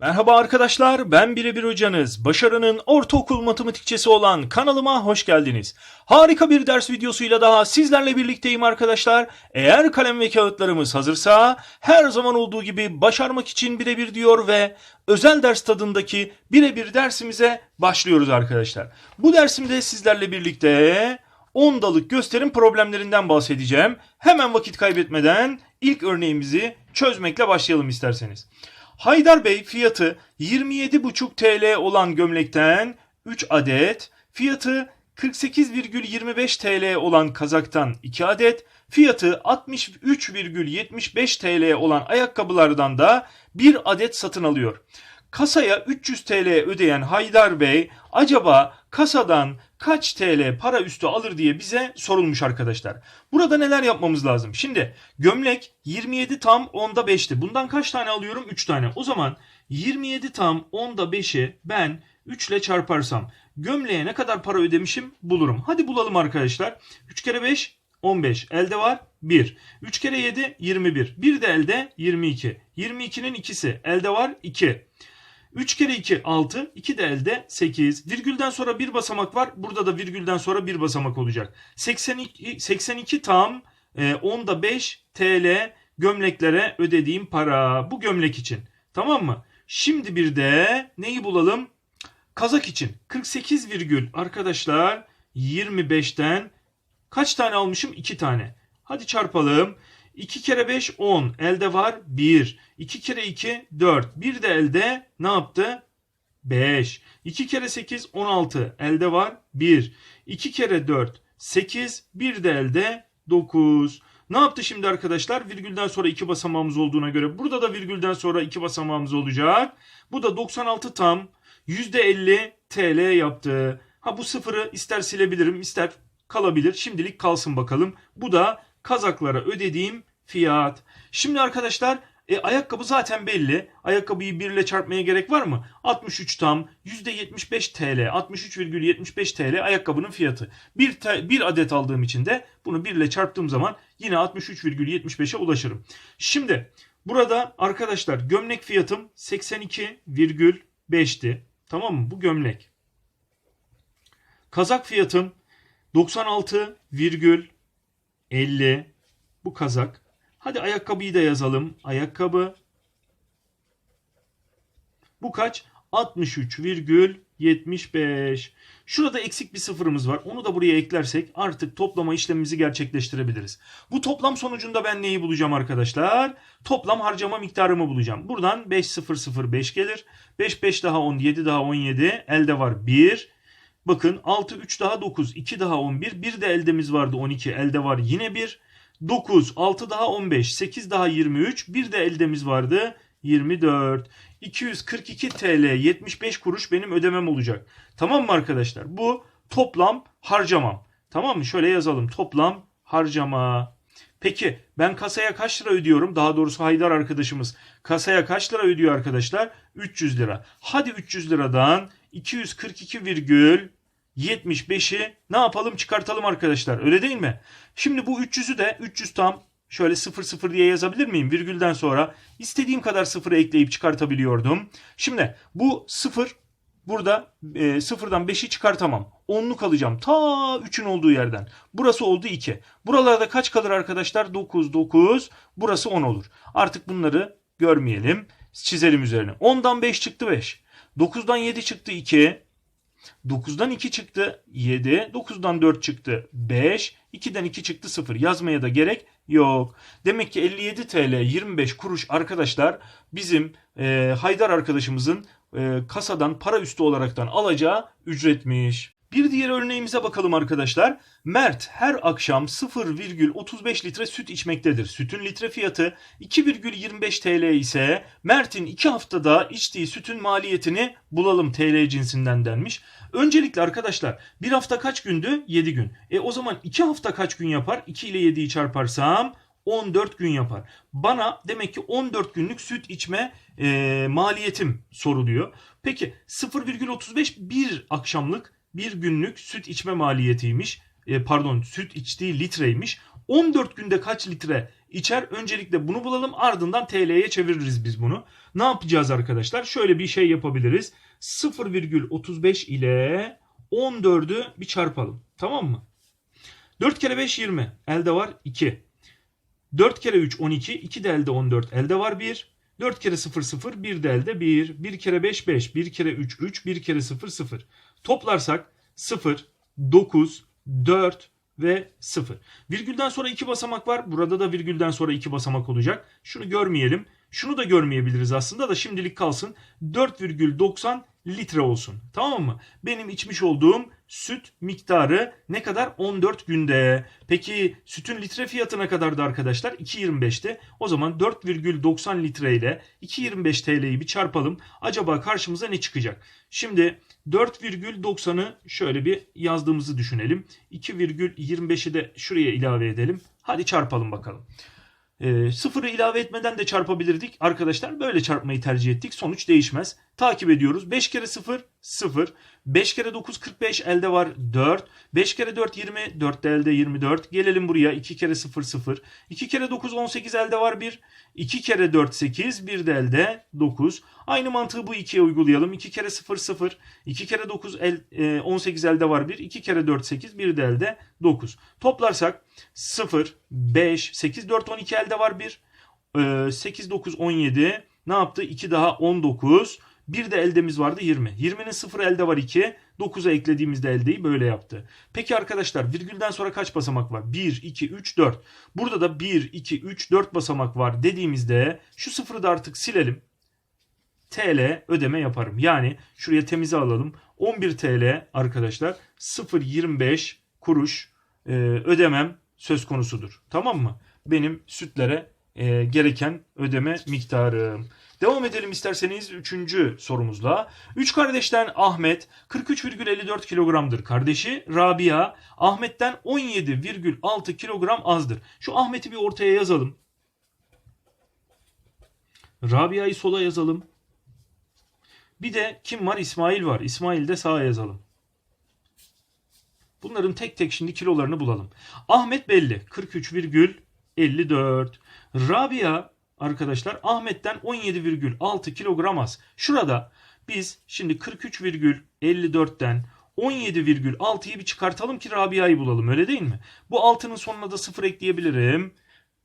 Merhaba arkadaşlar, ben Birebir Hocanız. Başarının ortaokul matematikçesi olan kanalıma hoş geldiniz. Harika bir ders videosuyla daha sizlerle birlikteyim arkadaşlar. Eğer kalem ve kağıtlarımız hazırsa her zaman olduğu gibi başarmak için birebir diyor ve özel ders tadındaki birebir dersimize başlıyoruz arkadaşlar. Bu dersimde sizlerle birlikte 10 dalık gösterim problemlerinden bahsedeceğim. Hemen vakit kaybetmeden ilk örneğimizi çözmekle başlayalım isterseniz. Haydar Bey fiyatı 27,5 TL olan gömlekten 3 adet, fiyatı 48,25 TL olan kazaktan 2 adet, fiyatı 63,75 TL olan ayakkabılardan da 1 adet satın alıyor. Kasaya 300 TL ödeyen Haydar Bey acaba kasadan kaç TL para üstü alır diye bize sorulmuş arkadaşlar. Burada neler yapmamız lazım? Şimdi gömlek 27 tam 10'da 5'ti. Bundan kaç tane alıyorum? 3 tane. O zaman 27 tam 10'da 5'i ben 3 ile çarparsam gömleğe ne kadar para ödemişim bulurum. Hadi bulalım arkadaşlar. 3 kere 5 15. Elde var 1. 3 kere 7 21. 1 de elde 22. 22'nin ikisi elde var 2. 3 kere 2 6, 2 de elde 8. Virgülden sonra bir basamak var. Burada da virgülden sonra bir basamak olacak. 82, 82 tam e, 10'da 5 TL gömleklere ödediğim para. Bu gömlek için. Tamam mı? Şimdi bir de neyi bulalım? Kazak için. 48 virgül arkadaşlar 25'ten kaç tane almışım? 2 tane. Hadi çarpalım. 2 kere 5 10. Elde var 1. 2 kere 2 4. Bir de elde ne yaptı? 5. 2 kere 8 16. Elde var 1. 2 kere 4 8. Bir de elde 9. Ne yaptı şimdi arkadaşlar? Virgülden sonra iki basamağımız olduğuna göre burada da virgülden sonra iki basamağımız olacak. Bu da 96 tam %50 TL yaptı. Ha bu sıfırı ister silebilirim ister kalabilir. Şimdilik kalsın bakalım. Bu da kazaklara ödediğim fiyat. Şimdi arkadaşlar e, ayakkabı zaten belli. Ayakkabıyı 1 ile çarpmaya gerek var mı? 63 tam %75 TL 63,75 TL ayakkabının fiyatı. Bir, te- bir adet aldığım için de bunu 1 ile çarptığım zaman yine 63,75'e ulaşırım. Şimdi burada arkadaşlar gömlek fiyatım 82,5'ti. Tamam mı? Bu gömlek. Kazak fiyatım 96,50 bu kazak. Hadi ayakkabıyı da yazalım. Ayakkabı. Bu kaç? 63,75. Şurada eksik bir sıfırımız var. Onu da buraya eklersek artık toplama işlemimizi gerçekleştirebiliriz. Bu toplam sonucunda ben neyi bulacağım arkadaşlar? Toplam harcama miktarımı bulacağım. Buradan 5005 gelir. 5 5 daha 10 7 daha 17 elde var 1. Bakın 6 3 daha 9 2 daha 11 bir de eldemiz vardı 12 elde var yine 1. 9, 6 daha 15, 8 daha 23, bir de eldemiz vardı 24. 242 TL 75 kuruş benim ödemem olacak. Tamam mı arkadaşlar? Bu toplam harcamam. Tamam mı? Şöyle yazalım. Toplam harcama. Peki ben kasaya kaç lira ödüyorum? Daha doğrusu Haydar arkadaşımız kasaya kaç lira ödüyor arkadaşlar? 300 lira. Hadi 300 liradan 242 virgül 75'i ne yapalım çıkartalım arkadaşlar öyle değil mi? Şimdi bu 300'ü de 300 tam şöyle 0 0 diye yazabilir miyim? Virgülden sonra istediğim kadar sıfırı ekleyip çıkartabiliyordum. Şimdi bu 0 burada e, sıfırdan 5'i çıkartamam. 10'luk alacağım ta 3'ün olduğu yerden. Burası oldu 2. Buralarda kaç kalır arkadaşlar? 9 9 burası 10 olur. Artık bunları görmeyelim. Çizelim üzerine. 10'dan 5 çıktı 5. 9'dan 7 çıktı 2. 9'dan 2 çıktı 7. 9'dan 4 çıktı 5. 2'den 2 çıktı 0. Yazmaya da gerek yok. Demek ki 57 TL 25 kuruş arkadaşlar bizim e, Haydar arkadaşımızın e, kasadan para üstü olaraktan alacağı ücretmiş. Bir diğer örneğimize bakalım arkadaşlar. Mert her akşam 0,35 litre süt içmektedir. Sütün litre fiyatı 2,25 TL ise Mert'in 2 haftada içtiği sütün maliyetini bulalım TL cinsinden denmiş. Öncelikle arkadaşlar bir hafta kaç gündü? 7 gün. E o zaman 2 hafta kaç gün yapar? 2 ile 7'yi çarparsam 14 gün yapar. Bana demek ki 14 günlük süt içme e, maliyetim soruluyor. Peki 0,35 bir akşamlık bir günlük süt içme maliyetiymiş. E, pardon süt içtiği litreymiş. 14 günde kaç litre içer? Öncelikle bunu bulalım ardından TL'ye çeviririz biz bunu. Ne yapacağız arkadaşlar? Şöyle bir şey yapabiliriz. 0,35 ile 14'ü bir çarpalım. Tamam mı? 4 kere 5 20. Elde var 2. 4 kere 3 12. 2 de elde 14. Elde var 1. 4 kere 0 0. 1 de elde 1. 1 kere 5 5. 1 kere 3 3. 1 kere 0 0. Toplarsak 0, 9, 4 ve 0. Virgülden sonra 2 basamak var. Burada da virgülden sonra 2 basamak olacak. Şunu görmeyelim. Şunu da görmeyebiliriz aslında da şimdilik kalsın. 4,90 litre olsun. Tamam mı? Benim içmiş olduğum süt miktarı ne kadar? 14 günde. Peki sütün litre fiyatı ne kadardı arkadaşlar? 2.25'ti. O zaman 4,90 litre ile 2.25 TL'yi bir çarpalım. Acaba karşımıza ne çıkacak? Şimdi 4,90'ı şöyle bir yazdığımızı düşünelim. 2,25'i de şuraya ilave edelim. Hadi çarpalım bakalım. E, sıfırı ilave etmeden de çarpabilirdik. Arkadaşlar böyle çarpmayı tercih ettik. Sonuç değişmez. Takip ediyoruz. 5 kere 0 0. 5 kere 9 45 elde var 4. 5 kere 4 20 4 de elde 24. Gelelim buraya 2 kere 0 0. 2 kere 9 18 elde var 1. 2 kere 4 8 1 de elde 9. Aynı mantığı bu 2'ye uygulayalım. 2 kere 0 0. 2 kere 9 el, e, 18 elde var 1. 2 kere 4 8 1 de elde 9. Toplarsak 0 5 8 4 12 elde var 1. E, 8 9 17 ne yaptı? 2 daha 19. Bir de eldemiz vardı 20. 20'nin 0 elde var 2. 9'a eklediğimizde eldeyi böyle yaptı. Peki arkadaşlar virgülden sonra kaç basamak var? 1, 2, 3, 4. Burada da 1, 2, 3, 4 basamak var dediğimizde şu sıfırı da artık silelim. TL ödeme yaparım. Yani şuraya temize alalım. 11 TL arkadaşlar 0.25 kuruş e, ödemem söz konusudur. Tamam mı? Benim sütlere e, gereken ödeme miktarım. Devam edelim isterseniz 3. sorumuzla. 3 kardeşten Ahmet 43,54 kilogramdır. Kardeşi Rabia Ahmet'ten 17,6 kilogram azdır. Şu Ahmet'i bir ortaya yazalım. Rabia'yı sola yazalım. Bir de kim var? İsmail var. İsmail de sağa yazalım. Bunların tek tek şimdi kilolarını bulalım. Ahmet belli. 43,54. Rabia arkadaşlar Ahmet'ten 17,6 kilogram az. Şurada biz şimdi 43,54'ten 17,6'yı bir çıkartalım ki Rabia'yı bulalım öyle değil mi? Bu 6'nın sonuna da 0 ekleyebilirim.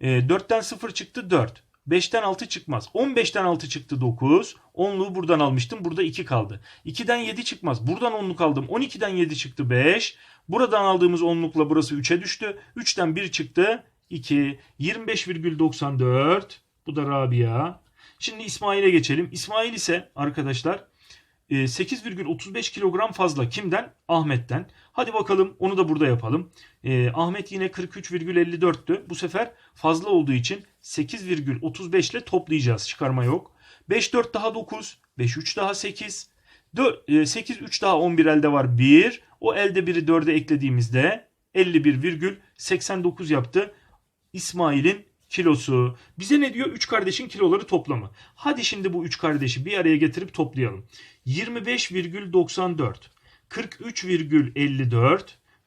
E, 4'ten 0 çıktı 4. 5'ten 6 çıkmaz. 15'ten 6 çıktı 9. 10'luğu buradan almıştım. Burada 2 kaldı. 2'den 7 çıkmaz. Buradan 10'luk aldım. 12'den 7 çıktı 5. Buradan aldığımız 10'lukla burası 3'e düştü. 3'ten 1 çıktı 2. 25,94. Bu da Rabia. Şimdi İsmail'e geçelim. İsmail ise arkadaşlar 8,35 kilogram fazla. Kimden? Ahmet'ten. Hadi bakalım onu da burada yapalım. Ee, Ahmet yine 43,54'tü. Bu sefer fazla olduğu için 8,35 ile toplayacağız. Çıkarma yok. 5 4 daha 9. 5 3 daha 8. 4, 8 3 daha 11 elde var 1. O elde biri 4'e eklediğimizde 51,89 yaptı. İsmail'in kilosu. Bize ne diyor? 3 kardeşin kiloları toplamı. Hadi şimdi bu 3 kardeşi bir araya getirip toplayalım. 25,94, 43,54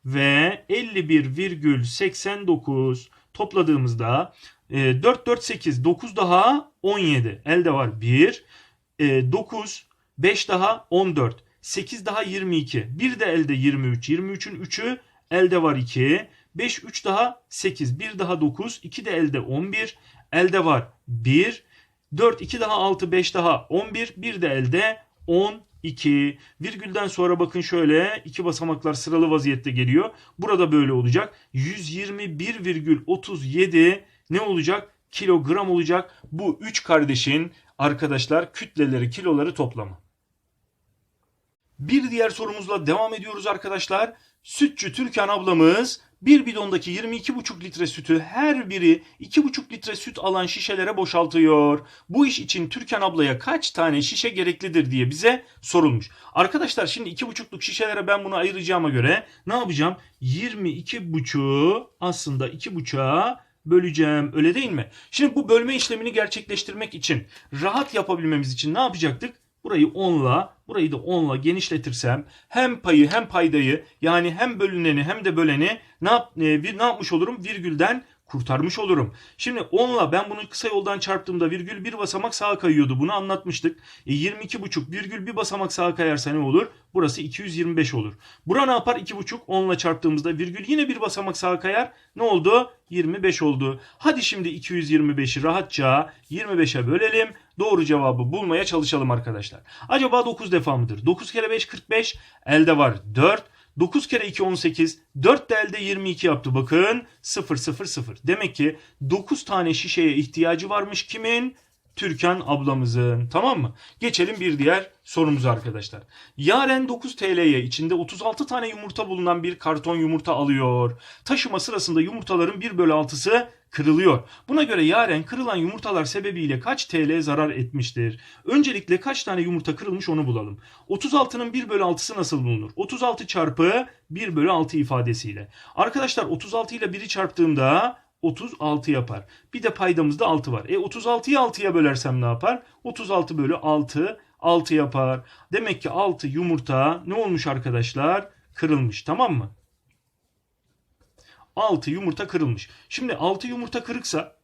ve 51,89 topladığımızda 4 4 8 9 daha 17 elde var 1 9 5 daha 14 8 daha 22 bir de elde 23 23'ün 3'ü elde var 2 5 3 daha 8 1 daha 9 2 de elde 11 elde var 1 4 2 daha 6 5 daha 11 bir de elde 12 virgülden sonra bakın şöyle iki basamaklar sıralı vaziyette geliyor. Burada böyle olacak. 121,37 ne olacak? Kilogram olacak. Bu 3 kardeşin arkadaşlar kütleleri kiloları toplamı. Bir diğer sorumuzla devam ediyoruz arkadaşlar. Sütçü Türkan ablamız bir bidondaki 22,5 litre sütü her biri 2,5 litre süt alan şişelere boşaltıyor. Bu iş için Türkan ablaya kaç tane şişe gereklidir diye bize sorulmuş. Arkadaşlar şimdi 2,5'luk şişelere ben bunu ayıracağıma göre ne yapacağım? 22,5'u aslında 2,5'a böleceğim öyle değil mi? Şimdi bu bölme işlemini gerçekleştirmek için rahat yapabilmemiz için ne yapacaktık? Burayı 10'la, burayı da 10'la genişletirsem hem payı hem paydayı yani hem bölüneni hem de böleni ne, yap, e, ne yapmış olurum? Virgülden kurtarmış olurum. Şimdi 10'la ben bunu kısa yoldan çarptığımda virgül bir basamak sağa kayıyordu. Bunu anlatmıştık. E 22,5 virgül bir basamak sağa kayarsa ne olur? Burası 225 olur. Bura ne yapar? 2,5 10'la çarptığımızda virgül yine bir basamak sağa kayar. Ne oldu? 25 oldu. Hadi şimdi 225'i rahatça 25'e bölelim. Doğru cevabı bulmaya çalışalım arkadaşlar. Acaba 9 defa mıdır? 9 kere 5 45. Elde var 4. 9 kere 2 18. 4 de elde 22 yaptı. Bakın 0 0 0. Demek ki 9 tane şişeye ihtiyacı varmış kimin? Türkan ablamızın. Tamam mı? Geçelim bir diğer sorumuza arkadaşlar. Yaren 9 TL'ye içinde 36 tane yumurta bulunan bir karton yumurta alıyor. Taşıma sırasında yumurtaların 1 bölü 6'sı kırılıyor. Buna göre Yaren kırılan yumurtalar sebebiyle kaç TL zarar etmiştir? Öncelikle kaç tane yumurta kırılmış onu bulalım. 36'nın 1 bölü 6'sı nasıl bulunur? 36 çarpı 1 bölü 6 ifadesiyle. Arkadaşlar 36 ile 1'i çarptığımda 36 yapar. Bir de paydamızda 6 var. E 36'yı 6'ya bölersem ne yapar? 36 bölü 6 6 yapar. Demek ki 6 yumurta ne olmuş arkadaşlar? Kırılmış tamam mı? 6 yumurta kırılmış. Şimdi 6 yumurta kırıksa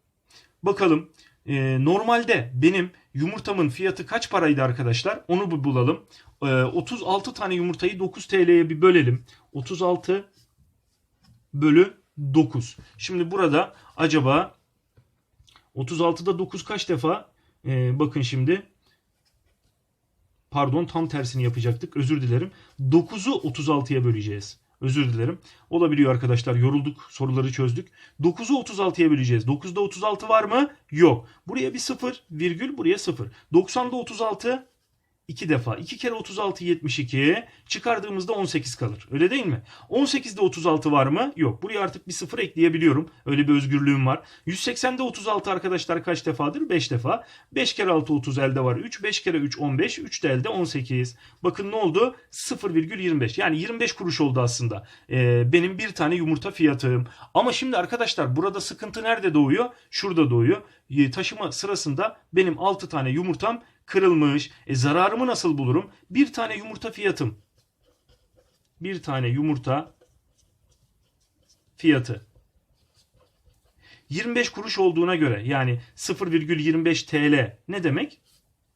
bakalım e, normalde benim yumurtamın fiyatı kaç paraydı arkadaşlar? Onu bir bulalım. E, 36 tane yumurtayı 9 TL'ye bir bölelim. 36 bölü 9. Şimdi burada acaba 36'da 9 kaç defa? E, bakın şimdi. Pardon tam tersini yapacaktık. Özür dilerim. 9'u 36'ya böleceğiz. Özür dilerim. Olabiliyor arkadaşlar. Yorulduk. Soruları çözdük. 9'u 36'ya böleceğiz. 9'da 36 var mı? Yok. Buraya bir 0 virgül buraya 0. 90'da 36 2 defa. 2 kere 36 72. Çıkardığımızda 18 kalır. Öyle değil mi? 18'de 36 var mı? Yok. Buraya artık bir 0 ekleyebiliyorum. Öyle bir özgürlüğüm var. 180'de 36 arkadaşlar kaç defadır? 5 defa. 5 kere 6 30 elde var. 3. 5 kere 3 15. 3 de elde 18. Bakın ne oldu? 0,25. Yani 25 kuruş oldu aslında. Ee, benim bir tane yumurta fiyatım. Ama şimdi arkadaşlar burada sıkıntı nerede doğuyor? Şurada doğuyor. Ee, Taşıma sırasında benim 6 tane yumurtam kırılmış. E zararımı nasıl bulurum? Bir tane yumurta fiyatım. Bir tane yumurta fiyatı. 25 kuruş olduğuna göre yani 0,25 TL ne demek?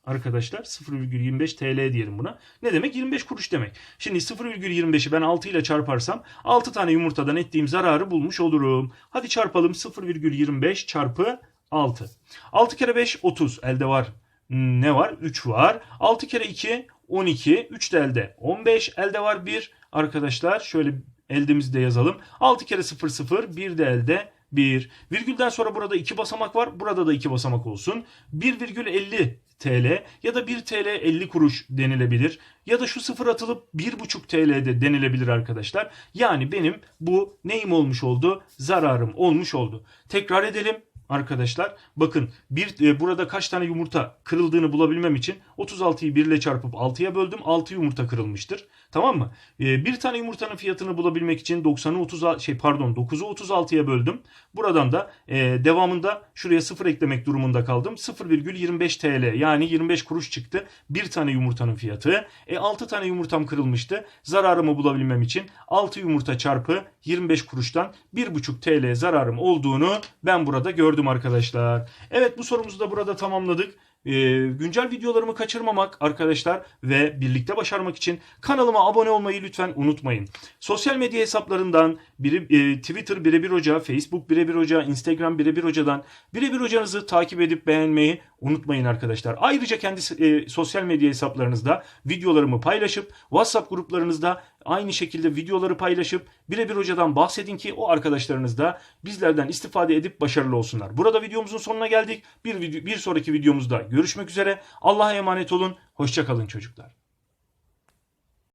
Arkadaşlar 0,25 TL diyelim buna. Ne demek? 25 kuruş demek. Şimdi 0,25'i ben 6 ile çarparsam 6 tane yumurtadan ettiğim zararı bulmuş olurum. Hadi çarpalım 0,25 çarpı 6. 6 kere 5 30 elde var. Ne var? 3 var. 6 kere 2 12. 3 de elde. 15 elde var 1. Arkadaşlar şöyle eldemizi de yazalım. 6 kere 0 0 1 de elde 1. Virgülden sonra burada 2 basamak var. Burada da 2 basamak olsun. 1,50 TL ya da 1 TL 50 kuruş denilebilir. Ya da şu sıfır atılıp 1,5 TL de denilebilir arkadaşlar. Yani benim bu neyim olmuş oldu? Zararım olmuş oldu. Tekrar edelim arkadaşlar. Bakın bir e, burada kaç tane yumurta kırıldığını bulabilmem için 36'yı 1 ile çarpıp 6'ya böldüm. 6 yumurta kırılmıştır. Tamam mı? E, bir tane yumurtanın fiyatını bulabilmek için 90'ı 30 şey pardon 9'u 36'ya böldüm. Buradan da e, devamında şuraya 0 eklemek durumunda kaldım. 0,25 TL yani 25 kuruş çıktı. Bir tane yumurtanın fiyatı. E 6 tane yumurtam kırılmıştı. Zararımı bulabilmem için 6 yumurta çarpı 25 kuruştan 1,5 TL zararım olduğunu ben burada gördüm arkadaşlar. Evet bu sorumuzu da burada tamamladık. Ee, güncel videolarımı kaçırmamak arkadaşlar ve birlikte başarmak için kanalıma abone olmayı lütfen unutmayın. Sosyal medya hesaplarından biri, e, Twitter birebir hoca, Facebook birebir hoca, Instagram birebir hocadan birebir hocanızı takip edip beğenmeyi unutmayın arkadaşlar. Ayrıca kendi e, sosyal medya hesaplarınızda videolarımı paylaşıp WhatsApp gruplarınızda aynı şekilde videoları paylaşıp birebir hocadan bahsedin ki o arkadaşlarınız da bizlerden istifade edip başarılı olsunlar. Burada videomuzun sonuna geldik. Bir, video, bir sonraki videomuzda görüşmek üzere. Allah'a emanet olun. Hoşçakalın çocuklar.